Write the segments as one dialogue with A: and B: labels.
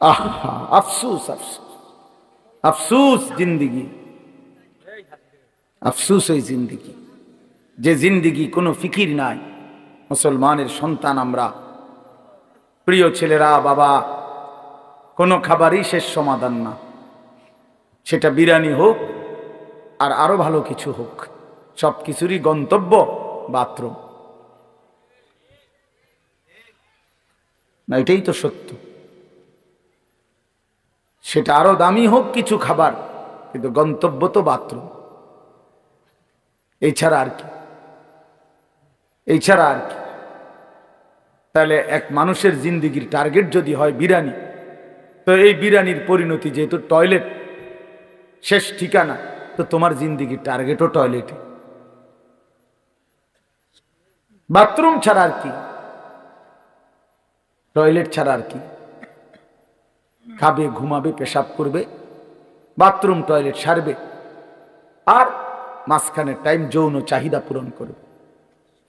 A: আহা, আফসুস আফসুস। আফসুস জিন্দিগি। আফসুস ওই জিন্দিগি। যে জিন্দিগি কোনো ফিকির নাই। মুসলমানের সন্তান আমরা। প্রিয় ছেলেরা, বাবা, কোনো খাবারই শেষ সমাধান না। সেটা বিরিয়ানি হোক, আর আরও ভালো কিছু হোক। সব কিছুরই গন্তব্য বাথরুম। না, এটাই তো সত্য। সেটা আরও দামি হোক কিছু খাবার, কিন্তু গন্তব্য তো বাথরুম। এছাড়া আর কি? এছাড়া আর কি? তাহলে এক মানুষের জিন্দিগির টার্গেট যদি হয় বিরিয়ানি, তো এই বিরিয়ানির পরিণতি যেহেতু টয়লেট, শেষ ঠিকানা, তো তোমার জিন্দিগির টার্গেটও টয়লেটে। বাথরুম ছাড়া আর কি? টয়লেট ছাড়া আর কি? খাবে, ঘুমাবে, পেশাব করবে, বাথরুম, টয়লেট সারবে, আর মাঝখানে টাইম যৌন চাহিদা পূরণ করবে।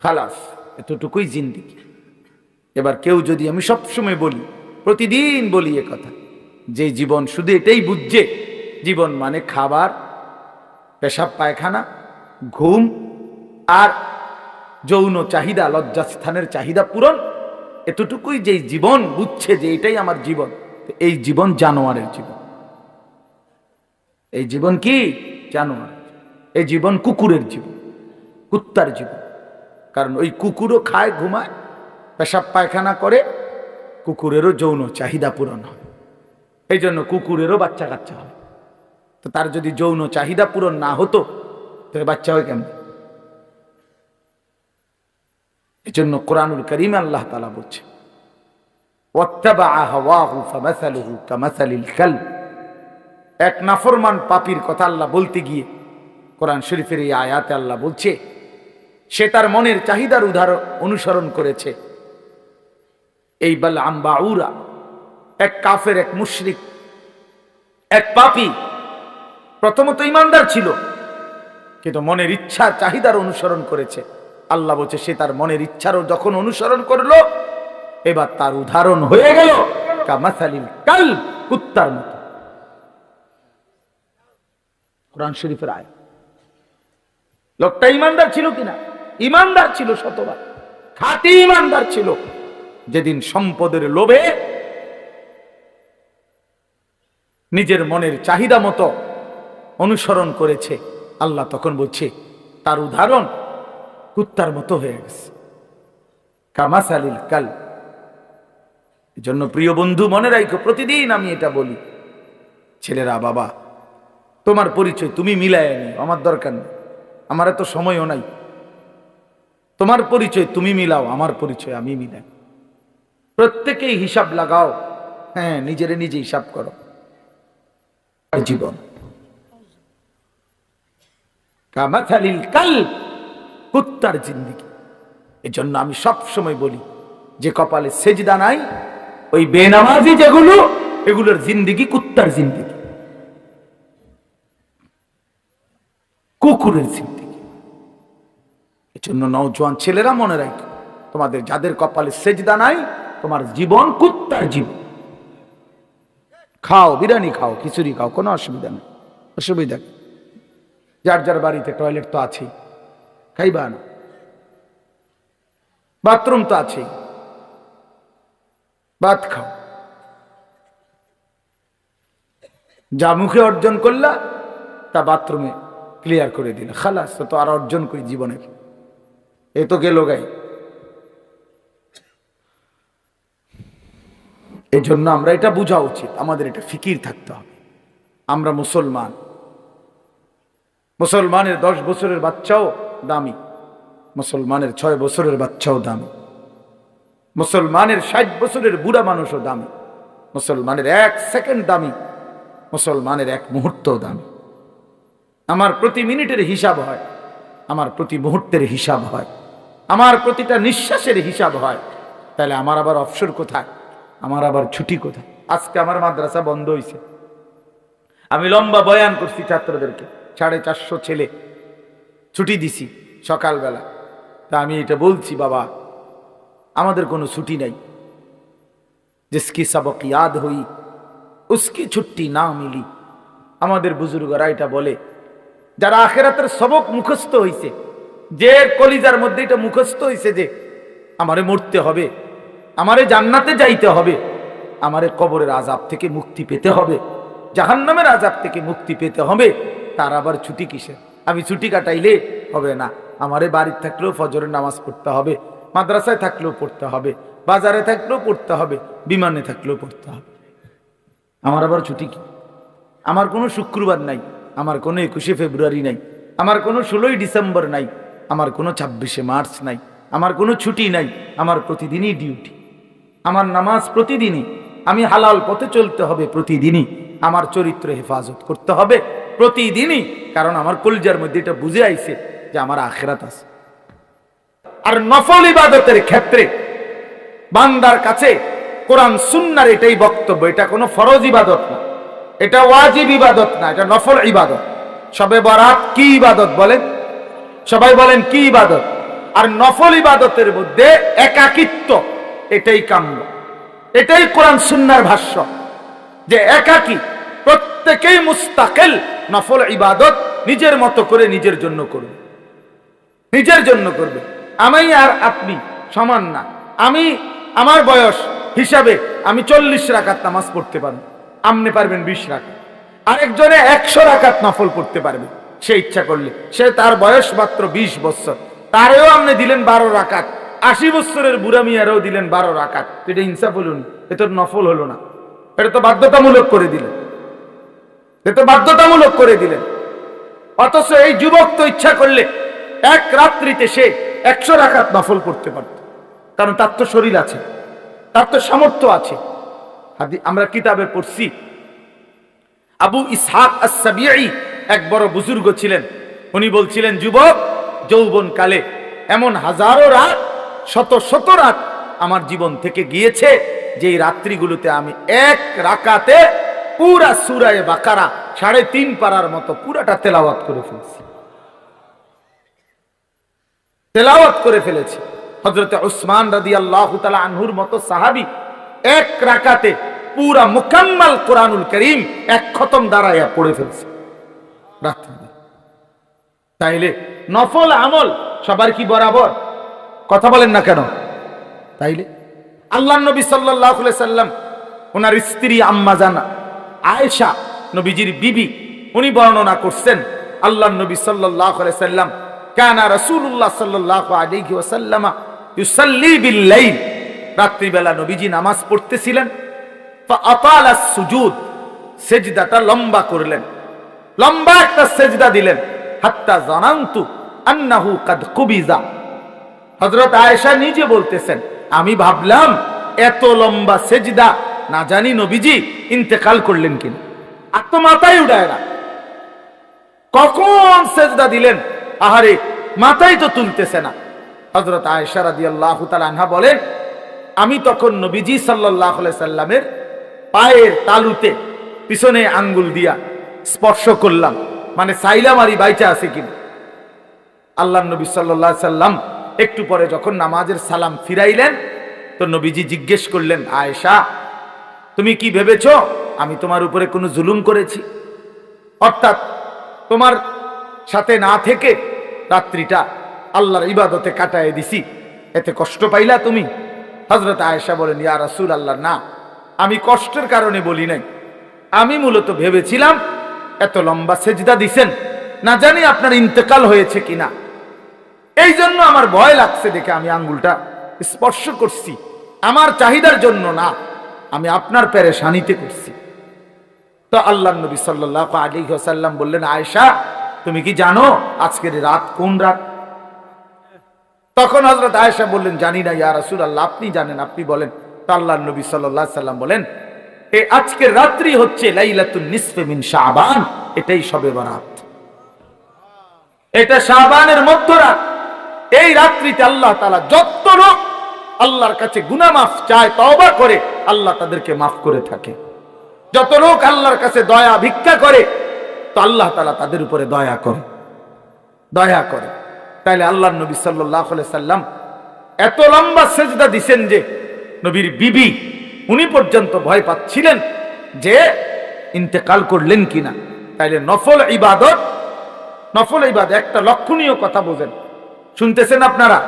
A: খালাস, এতটুকুই জিন্দিগি। এবার কেউ যদি আমি সবসময় বলি, প্রতিদিন বলি এ কথা, যে জীবন শুধু এটাই বুঝছে, জীবন মানে খাবার, পেশাব, পায়খানা, ঘুম, আর যৌন চাহিদা, লজ্জাস্থানের চাহিদা পূরণ, এতটুকুই যে জীবন বুঝছে যে এটাই আমার জীবন। এই জীবন জানোয়ারের জীবন। এই জীবন কি? জানোয়ার। এই জীবন কুকুরের জীবন, কুত্তার জীবন। কারণ ওই কুকুরও খায়, ঘুমায়, পেশাব পায়খানা করে, কুকুরেরও যৌন চাহিদা পূরণ হয়। এই জন্য কুকুরেরও বাচ্চা কাচ্চা হয়। তো তার যদি যৌন চাহিদা পূরণ না হতো, তাহলে বাচ্চা হয় কেমন? এই জন্য কোরআনুল করিম আল্লাহ তালা বলছে واتبع هواه فمثله كمثل الكلب এক নাফরমান পাপির কথা আল্লাহ বলতে গিয়ে কোরআন শরীফের এই আয়াতে আল্লাহ বলছে সে তার মনের চাহিদার উদাহরণ অনুসরণ করেছে এই বাল আম্বাউরা এক কাফের এক মুশরিক এক পাপি প্রথমত ইমানদার ছিল কিন্তু মনের ইচ্ছা চাহিদার অনুসরণ করেছে আল্লাহ বলছে সে তার মনের ইচ্ছারও যখন অনুসরণ করলো এবার তার উদাহরণ হয়ে গেল কামাসালিল কাল কুত্তার মতো। কোরআন শরীফের আয় লোকটা ইমানদার ছিল কিনা? ইমানদার ছিল শতবার। খাঁটি ইমানদার ছিল। যেদিন সম্পদের লোভে নিজের মনের চাহিদা মতো অনুসরণ করেছে, আল্লাহ তখন বলছে, তার উদাহরণ কুত্তার মতো হয়ে গেছে। কামাসালিল কাল জন্য প্রিয় বন্ধু, মনে রাখো প্রতিদিন আমি এটা বলি। ছেলেরা, বাবা, তোমার পরিচয় তুমি মিলায় নিও, আমার দরকার নেই। আমার এত সময়ও নাই। তোমার পরিচয় তুমি মিলাও, আমার পরিচয় আমি মিলাই। প্রত্যেকেই হিসাব লাগাও। হ্যাঁ নিজেরে নিজে হিসাব করো। জীবন। কামাথালিল কাল, কুত্তার জিন্দিগি। এই জন্য আমি সব সময় বলি, যে কপালে সেজদা নাই ওই বেনামাজি যেগুলো, এগুলোর জিন্দিগি, কুত্তার জিন্দিগি। কুকুরের জিন্দিগি। এই জন্য নৌজোয়ান ছেলেরা মনে রাখো, তোমাদের যাদের কপালে সেজদা নাই, তোমার জীবন কুত্তার জীবন। খাও, বিরিয়ানি খাও, খিচুড়ি খাও, কোনো অসুবিধা নেই। অসুবিধা যার যার বাড়িতে টয়লেট তো আছেই। খাইবা না। বাথরুম তো আছেই। ভাত খাও যা মুখে অর্জন করলা, তা বাথরুমে ক্লিয়ার করে দিলে। খালাস তো আর অর্জন করি জীবনের এ তো গেল গাই এই জন্য আমরা এটা বোঝা উচিত, আমাদের এটা ফিকির থাকতে হবে। আমরা মুসলমান। মুসলমানের দশ বছরের বাচ্চাও দামি। মুসলমানের ছয় বছরের বাচ্চাও দামি। মুসলমানের ষাট বছরের বুড়া মানুষও দামি। মুসলমানের এক সেকেন্ড দামি। মুসলমানের এক মুহূর্ত দামি। আমার প্রতি মিনিটের হিসাব হয়। আমার প্রতি মুহূর্তের হিসাব হয়। আমার প্রতিটা নিঃশ্বাসের হিসাব হয়। তাহলে আমার আবার অবসর কোথায়? আমার আবার ছুটি কোথায়? আজকে আমার মাদ্রাসা বন্ধ হয়েছে আমি লম্বা বয়ান করছি ছাত্রদেরকে। সাড়ে চারশো ছেলে। ছুটি দিছি সকালবেলা। তা আমি এটা বলছি, বাবা আমাদের কোনো ছুটি নাই। জিসকি সবক ইয়াদ হই, উসকি ছুটি না মিলি। আমাদের বুজুর্গরা এটা বলে, যারা আখেরাতের সবক মুখস্থ হইছে যে কলিজার মধ্যে এটা মুখস্থ হইছে যে, আমারে মরতে হবে, আমারে জান্নাতে যাইতে হবে, আমারে কবরের আজাব থেকে মুক্তি পেতে হবে, জাহান্নামের আজাব থেকে মুক্তি পেতে হবে, তার আবার ছুটি কিসের? আমি ছুটি কাটাইলে হবে না, আমারে বাড়ির থাকলেও ফজরের নামাজ পড়তে হবে মাদ্রাসায় থাকলেও পড়তে হবে, বাজারে থাকলেও পড়তে হবে, বিমানে থাকলেও পড়তে হবে। আমার আবার ছুটি কি? আমার কোনো শুক্রবার নাই, আমার কোনো একুশে ফেব্রুয়ারি নাই, আমার কোনো ষোলোই ডিসেম্বর নাই, আমার কোনো ছাব্বিশে মার্চ নাই, আমার কোনো ছুটি নাই, আমার প্রতিদিনই ডিউটি। আমার নামাজ প্রতিদিনই, আমি হালাল পথে চলতে হবে প্রতিদিনই, আমার চরিত্র হেফাজত করতে হবে প্রতিদিনই, কারণ আমার কলজার মধ্যে এটা বুঝে আইছে যে আমার আখেরাত আছে। আর নফল ইবাদতের ক্ষেত্রে বান্দার কাছে কোরআন সুন্নার এটাই বক্তব্য, এটা কোনো ফরজ ইবাদত না। এটা ওয়াজিব ইবাদত না, এটা নফল ইবাদত। সবে বরাত কি ইবাদত বলেন? সবাই বলেন কি ইবাদত? আর নফল ইবাদতের মধ্যে একাকিত্ব, এটাই কাম্য। এটাই কোরআন সুন্নার ভাষ্য, যে একাকি, প্রত্যেকেই মুস্তাকেল, নফল ইবাদত নিজের মতো করে নিজের জন্য করবে। নিজের জন্য করবে। আমি আর আপনি সমান না। আমি আমার বয়স হিসাবে আমি চল্লিশ রাকাত নামাজ পড়তে পারব। আপনি পারবেন বিশ রাকাত। আরেকজনে একশো রাকাত নফল পড়তে পারবে। সে ইচ্ছা করলে। সে তার বয়স মাত্র বিশ বছর। তারেও আপনি দিলেন বারো রাকাত। আশি বছরের বুড়া মিয়ারেও দিলেন বারো রাকাত। তো এটা ইনসাফ হলো না? এটা নফল হলো না। এটা তো বাধ্যতামূলক করে দিলেন। তো বাধ্যতামূলক করে দিলেন। অথচ এই যুবক তো ইচ্ছা করলে এক রাত্রিতে সে একশো রাখাত নফল করতে পারত। কারণ তার তো শরীর আছে, তার তো সামর্থ্য আছে। আমরা কিতাবে পড়ছি, আবু ইসহাক আসাবিয়াই এক বড় বুজুর্গ ছিলেন। উনি বলছিলেন, যুবক যৌবন কালে এমন হাজারো রাত, শত শত রাত আমার জীবন থেকে গিয়েছে যে রাত্রিগুলোতে আমি এক রাকাতে পুরা সুরায় বাকারা সাড়ে তিন পারার মতো পুরাটা তেলাওয়াত করে ফেলছি। তেলাওয়াত করে ফেলেছে। হজরতে উসমান রাদি আল্লাহ আনহুর মতো সাহাবি এক রাকাতে পুরা মুকাম্মাল কোরআনুল করিম এক খতম দাঁড়াইয়া পড়ে ফেলছে। তাইলে নফল আমল সবার কি বরাবর? কথা বলেন না কেন? তাইলে আল্লাহ নবী সাল্লাহ সাল্লাম, ওনার স্ত্রী আম্মা জানা, আয়েশা নবীজির বিবি, উনি বর্ণনা করছেন, আল্লাহ নবী সাল্লাহ সাল্লাম কানা ইউসাল্লি রাত্রিবেলা নবীজি নামাজ পড়তেছিলেন। সুজুদ লম্বা করলেন। লম্বা একটা দিলেন। হাত্তা জানান্তু আন্নাহু কুবিজা। আয়েশা নিজে বলতেছেন, আমি ভাবলাম এত লম্বা সেজদা, না জানি নবীজি ইন্তেকাল করলেন কিনা। আর তো মাথায় উঠায় না। কখন সেজদা দিলেন? আহারে, মাথায় তো তুলতেছে না। হজরত আয়েশা রাদিয়াল্লাহু তাআলা আনহা বলেন, আমি তখন নবীজি আলাইহি সাল্লামের পায়ের তালুতে পিছনে আঙ্গুল দিয়া স্পর্শ করলাম। মানে সাইলাম আরি বাইচা আছে কিনা? আল্লাহ নবী সাল্লাহ সাল্লাম একটু পরে যখন নামাজের সালাম ফিরাইলেন, তো নবীজি জিজ্ঞেস করলেন, আয়েশা, তুমি কি ভেবেছ আমি তোমার উপরে কোনো জুলুম করেছি? অর্থাৎ তোমার সাথে না থেকে রাত্রিটা আল্লাহর ইবাদতে কাটায় দিছি। এতে কষ্ট পাইলা তুমি? হজরত আয়েশা বলেন, ইয়া রাসূল আল্লাহ না, আমি কষ্টের কারণে বলি নাই। আমি মূলত ভেবেছিলাম, এত লম্বা সেজদা দিছেন, না জানি আপনার ইন্তেকাল হয়েছে কিনা। এই জন্য আমার ভয় লাগছে দেখে আমি আঙ্গুলটা স্পর্শ করছি। আমার চাহিদার জন্য না, আমি আপনার পেরেশানিতে করছি। তো আল্লাহ নবী সাল্লাহ আলী সাল্লাম বললেন, আয়েশা তুমি কি জানো আজকের রাত কোন রাত? তখন হজরত আয়েশা বললেন, জানি না ইয়া রাসুল আল্লাহ আপনি জানেন, আপনি বলেন। তো আল্লাহ নবী সাল্লাহ সাল্লাম বলেন এই আজকের রাত্রি হচ্ছে লাইলাতুন নিসফে মিন শাবান, এটাই সবে বরাত। এটা শাবানের মধ্যরাত। এই রাত্রিতে আল্লাহ তালা যত লোক আল্লাহর কাছে গুনা মাফ চায়, তওবা করে, আল্লাহ তাদেরকে মাফ করে থাকে। যত লোক আল্লাহর কাছে দয়া ভিক্ষা করে তো আল্লাহ তালা তাদের উপরে দয়া করে। দয়া করে। তাইলে আল্লাহ নবী সাল্লাহ সাল্লাম এত লম্বা সেজদা দিছেন যে নবীর বিবি, উনি পর্যন্ত ভয় পাচ্ছিলেন যে ইন্তেকাল করলেন কিনা। তাইলে নফল ইবাদত নফল ইবাদত একটা লক্ষণীয় কথা বোঝেন। শুনতেছেন আপনারা?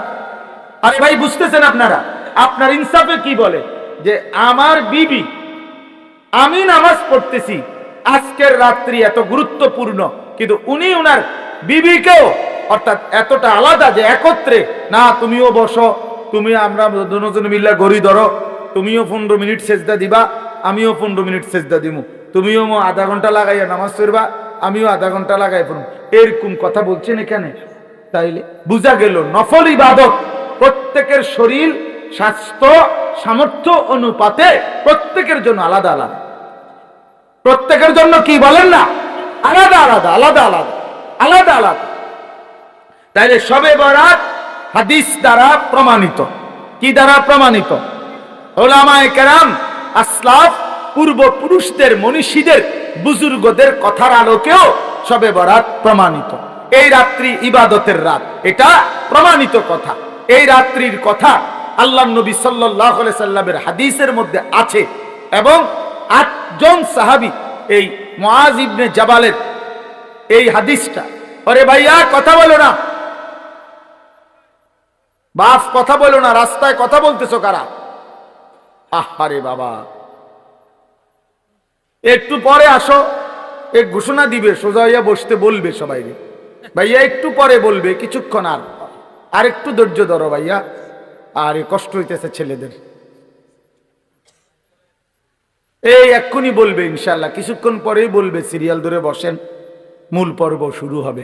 A: আরে ভাই, বুঝতেছেন আপনারা? আপনার ইনসাফে কি বলে? যে আমার বিবি, আমি নামাজ পড়তেছি আজকের রাত্রি এত গুরুত্বপূর্ণ, কিন্তু উনি উনার বিবিকেও অর্থাৎ এতটা আলাদা যে একত্রে, না, তুমিও বসো, তুমি আমরা দুজন মিল্লা গড়ি ধরো, তুমিও পনেরো মিনিট সেজদা দিবা, আমিও পনেরো মিনিট সেজদা দিব তুমিও আধা ঘণ্টা লাগাইয়া নামাজ পড়বা, আমিও আধা ঘণ্টা লাগাই পড়ব এরকম কথা বলছেন এখানে। তাইলে বুঝা গেল, নফল ইবাদত প্রত্যেকের শরীর, স্বাস্থ্য, সামর্থ্য, অনুপাতে প্রত্যেকের জন্য আলাদা আলাদা। প্রত্যেকের জন্য কি বলেন না? আলাদা আলাদা আলাদা আলাদা আলাদা আলাদা। তাইলে সবে বরাত হাদিস দ্বারা প্রমাণিত। কি দ্বারা প্রমাণিত? ওলামায়ে কেরাম, আসলাফ, পূর্বপুরুষদের, মনীষীদের, বুজুর্গদের কথার আলোকেও সবে বরাত প্রমাণিত। এই রাত্রি ইবাদতের রাত, এটা প্রমাণিত কথা। এই রাত্রির কথা আল্লাহ নবী সাল্লাহ সাল্লামের হাদিসের মধ্যে আছে এবং আটজন সাহাবি, এই মুআজ ইবনে জাবালের এই হাদিসটা। ওরে ভাইয়া, কথা বলো না। বাপ কথা বলো না, রাস্তায় কথা বলতেছো কারা? আহারে বাবা। একটু পরে আসো এক ঘোষণা দিবে, সোজা হইয়া বসতে বলবে সবাই ভাইয়া, একটু পরে বলবে, কিছুক্ষণ আর। আর একটু ধৈর্য ধরো ভাইয়া। আর কষ্ট হইতেছে ছেলেদের। এই এক্ষুনি বলবে ইনশাল্লাহ কিছুক্ষণ পরেই বলবে সিরিয়াল ধরে বসেন মূল পর্ব শুরু হবে।